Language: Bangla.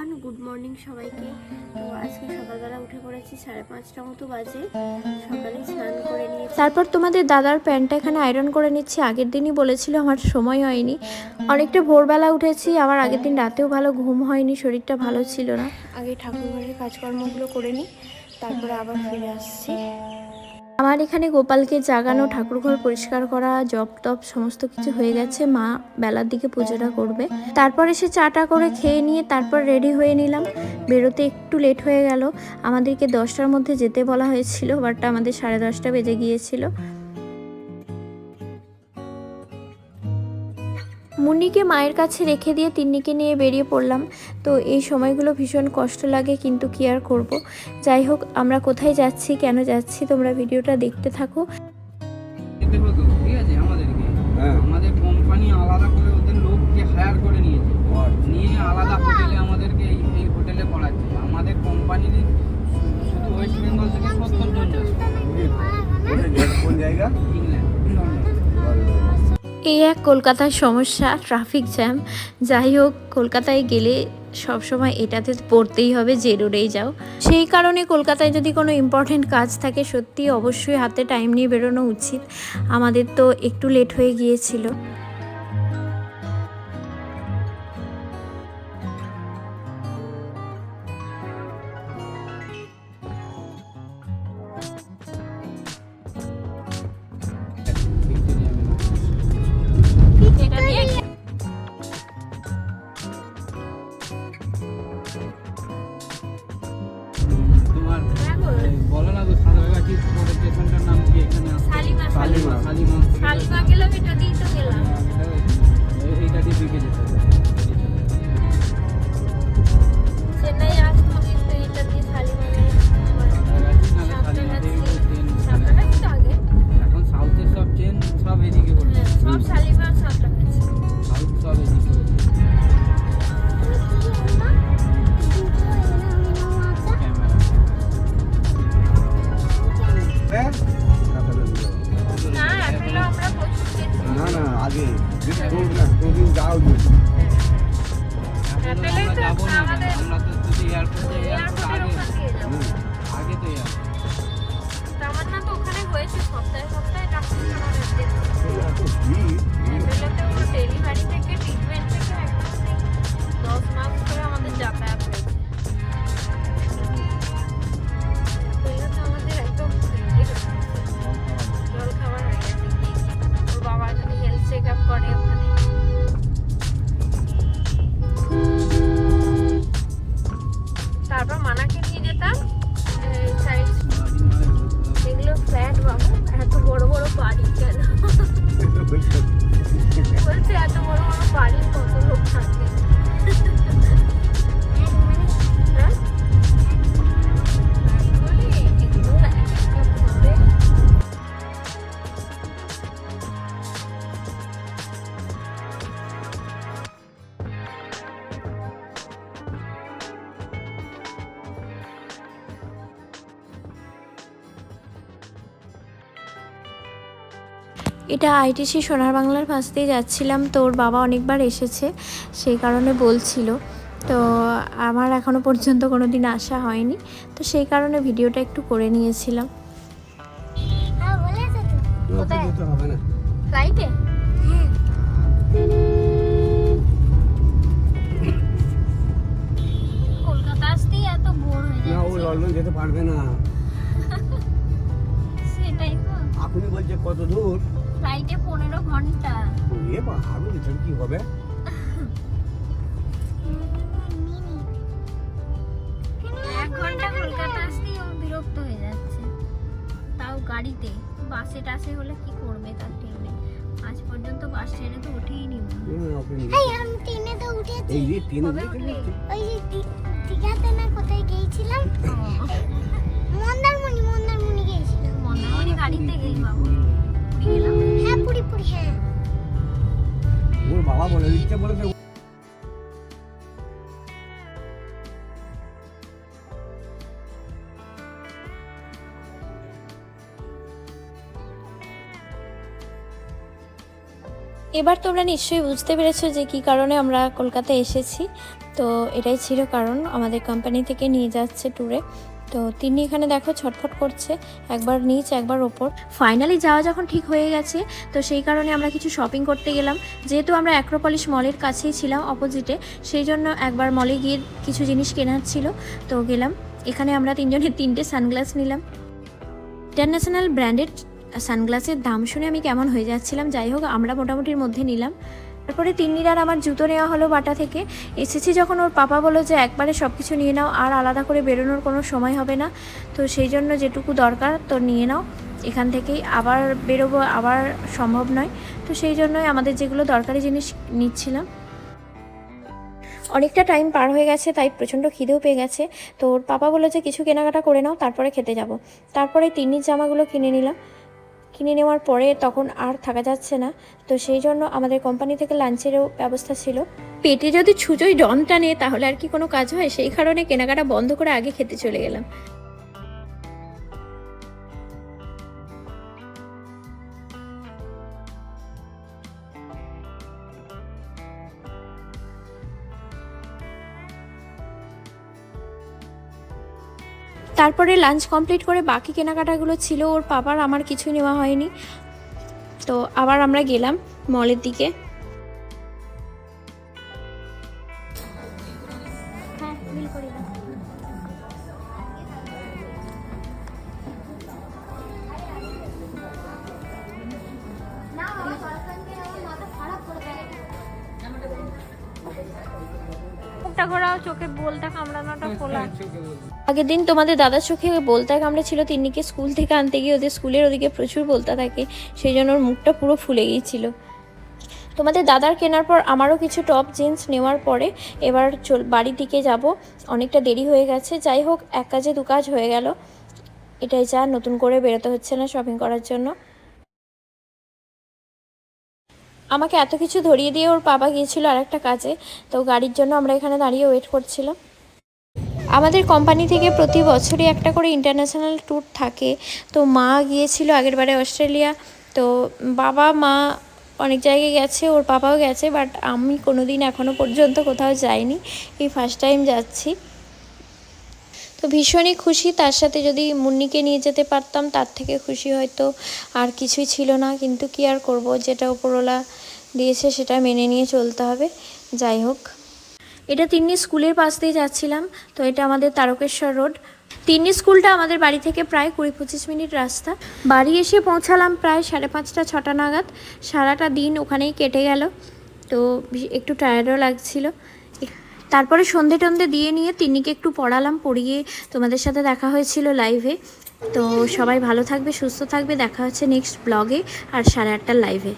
এভরিওয়ান গুড মর্নিং সবাইকে। তো আজকে সকালবেলা উঠে পড়েছি সাড়ে পাঁচটা মতো বাজে। সকালে স্নান করে নিয়েছি। তারপর তোমাদের দাদার প্যান্টটা এখানে আয়রন করে নিচ্ছি। আগের দিনই বলেছিল আমার সময় হয়নি। অনেকটা ভোরবেলা উঠেছি আমার আগের দিন রাতেও ভালো ঘুম হয়নি শরীরটা ভালো ছিল না। আগে ঠাকুর ঘরের কাজকর্মগুলো করে নিই তারপরে আবার ফিরে আসছি। আমার এখানে গোপালকে জাগানো ঠাকুরঘর পরিষ্কার করা জব টপ সমস্ত কিছু হয়ে গেছে। মা বেলার দিকে পুজোটা করবে। তারপরে এসে চাটা করে খেয়ে নিয়ে তারপর রেডি হয়ে নিলাম। বেরোতে একটু লেট হয়ে গেল। আমাদেরকে দশটার মধ্যে যেতে বলা হয়েছিল বাট আমাদের সাড়ে দশটা বেজে গিয়েছিল। মুন্নিকে মায়ের কাছে রেখে দিয়ে তিন্নিকে নিয়ে বেরিয়ে পড়লাম। তো এই সময়গুলো ভীষণ কষ্ট লাগে, কিন্তু কি আর করব? যাই হোক, আমরা কোথায় যাচ্ছি, কেন যাচ্ছি, তোমরা ভিডিওটা দেখতে থাকো। এই এক কলকাতার সমস্যা ট্রাফিক জ্যাম যাই হোক, কলকাতায় গেলে সবসময় এটাতে পড়তেই হবে, যে রোডেই যাও। সেই কারণে কলকাতায় যদি কোনো ইম্পর্টেন্ট কাজ থাকে সত্যি অবশ্যই হাতে টাইম নিয়ে বেরোনো উচিত। আমাদের তো একটু লেট হয়ে গিয়েছিল। শালিমা, শালিমা শালিমা শালিমা কিলোমিটার দিয়ে তো গেলাম। এটা আইটিসি সোনার বাংলার পাশ দিয়ে যাচ্ছিলাম। তো ওর বাবা অনেকবার এসেছে সেই কারণে বলছিল। তো আমার এখনও পর্যন্ত কোনো দিন আসা হয়নি তো সেই কারণে ভিডিওটা একটু করে নিয়েছিলাম। ওতে যেতে হবে না। ফ্লাইটে? কলকাতা আসতেই এত বোর হয়ে না লন্ডন যেতে পারবে না। সেটাই তো। আপনি বলছে কত দূর? ফ্লাইটে পনেরো ঘণ্টা। এ আরও ভিতরে কি হবে? এক ঘণ্টা কলকাতা আসতেই ও বিরক্ত হয়ে যাচ্ছে। তাও গাড়িতে বাসে টাসে হলে কি করবে তার ঠিক নেই আজ পর্যন্ত বাস ট্রেনে তো উঠেই নি এই আমি ট্রেনে তো উঠেছি। এই রে ট্রেনে। ওই যে দীঘাতে না কোথায় গিয়েছিলাম? বলেছে? এবার তোমরা নিশ্চয়ই বুঝতে পেরেছ যে কি কারণে আমরা কলকাতায় এসেছি। তো এটাই ছিল কারণ আমাদের কোম্পানি থেকে নিয়ে যাচ্ছে ট্যুরে তো তিনি এখানে দেখো ছটফট করছে, একবার নিচ, একবার ওপর। ফাইনালি যাওয়া যখন ঠিক হয়ে গেছে, তো সেই কারণে আমরা কিছু শপিং করতে গেলাম। যেহেতু আমরা অ্যাক্রোপলিশ মলের কাছেই ছিলাম অপোজিটে সেই জন্য একবার মলে গিয়ে কিছু জিনিস কেনার ছিল, তো গেলাম। এখানে আমরা তিনজনের তিনটে সানগ্লাস নিলাম। ইন্টারন্যাশনাল ব্র্যান্ডেড সানগ্লাসের দাম শুনে আমি কেমন হয়ে যাচ্ছিলাম, যাই হোক, আমরা মোটামুটির মধ্যে নিলাম। তারপরে তিন্নির আর আমার জুতো নেওয়া হলো বাটা থেকে। এসেছি যখন ওর পাপা বলল যে, একবারে সব কিছু নিয়ে নাও, আর আলাদা করে বেরোনোর কোনো সময় হবে না। তো সেই জন্য যেটুকু দরকার, তো নিয়ে নাও। এখান থেকেই আবার বেরোবো, আবার সম্ভব নয়। তো সেই জন্যই আমাদের যেগুলো দরকারি জিনিস নিচ্ছিলাম। অনেকটা টাইম পার হয়ে গেছে, তাই প্রচণ্ড খিদেও পেয়ে গেছে। তো ওর পাপা বলল যে, কিছু কেনাকাটা করে নাও, তারপরে খেতে যাব। তারপরে তিন্নির জামাগুলো কিনে নিলাম। কিনে নেওয়ার পরে তখন আর থাকা যাচ্ছে না। তো সেই জন্য আমাদের কোম্পানি থেকে লাঞ্চেরও ব্যবস্থা ছিল। পেটে যদি ছুঁচোই ডন টানে, তাহলে আর কি কোনো কাজ হয়? সেই কারণে কেনাকাটা বন্ধ করে আগে খেতে চলে গেলাম। তারপরে লাঞ্চ কমপ্লিট করে বাকি কেনাকাটাগুলো ছিল, ওর পাপার, আমার কিছুই নেওয়া হয়নি। তো আবার আমরা গেলাম মলের দিকে। চোখে বলটা কামড়ানোটা খোলা। আগের দিন তোমাদের দাদার চোখে বলতা কামড়ে ছিল তিন্নিকে স্কুল থেকে আনতে গিয়ে ওদের স্কুলের ওদিকে প্রচুর বলতা থাকে সেই জন্য ওর মুখটা পুরো ফুলে গিয়েছিল। তোমাদের দাদার কেনার পর আমারও কিছু টপ জিন্স নেওয়ার পরে এবার চল বাড়ির দিকে যাব অনেকটা দেরি হয়ে গেছে যাই হোক এক কাজে দু কাজ হয়ে গেল। এটাই যা নতুন করে বেরোতে হচ্ছে না শপিং করার জন্য। আমাকে এত কিছু ধরিয়ে দিয়ে ওর বাবা গিয়েছিল আরেকটা কাজে, তো গাড়ির জন্য আমরা এখানে দাঁড়িয়ে ওয়েট করছিলাম। আমাদের কোম্পানি থেকে প্রতি বছরই একটা করে ইন্টারন্যাশনাল ট্যুর থাকে। তো মা গিয়েছিল আগের বারে অস্ট্রেলিয়া, তো বাবা, মা অনেক জায়গায় গেছে, ওর বাবাও গেছে বাট আমি কোনো দিন এখনও পর্যন্ত কোথাও যাইনি। এই ফার্স্ট টাইম যাচ্ছি। তো ভীষণই খুশি। তার সাথে যদি মুন্নিকে নিয়ে যেতে পারতাম, তার থেকে খুশি হয়তো আর কিছুই ছিল না। কিন্তু কি আর করব, যেটা উপরওয়ালা দিয়েছে সেটা মেনে নিয়ে চলতে হবে। যাই হোক। এটা তিন্নি স্কুলের পাশ দিয়ে যাচ্ছিলাম। তো এটা আমাদের তারকেশ্বর রোড। তিন্নি স্কুলটা আমাদের বাড়ি থেকে প্রায় কুড়ি পঁচিশ মিনিট রাস্তা। বাড়ি এসে পৌঁছালাম প্রায় সাড়ে পাঁচটা, ছটা নাগাদ। সারাটা দিন ওখানেই কেটে গেল। তো একটু টায়ার্ডও লাগছিল। তারপরে সন্ধে টন্ধে দিয়ে নিয়ে তিনিকে একটু পড়ালাম, পড়িয়ে তোমাদের সাথে দেখা হয়েছিল লাইভে তো সবাই ভালো থাকবে, সুস্থ থাকবে। দেখা হচ্ছে নেক্সট ব্লগে আর সাড়ে আটটার লাইভে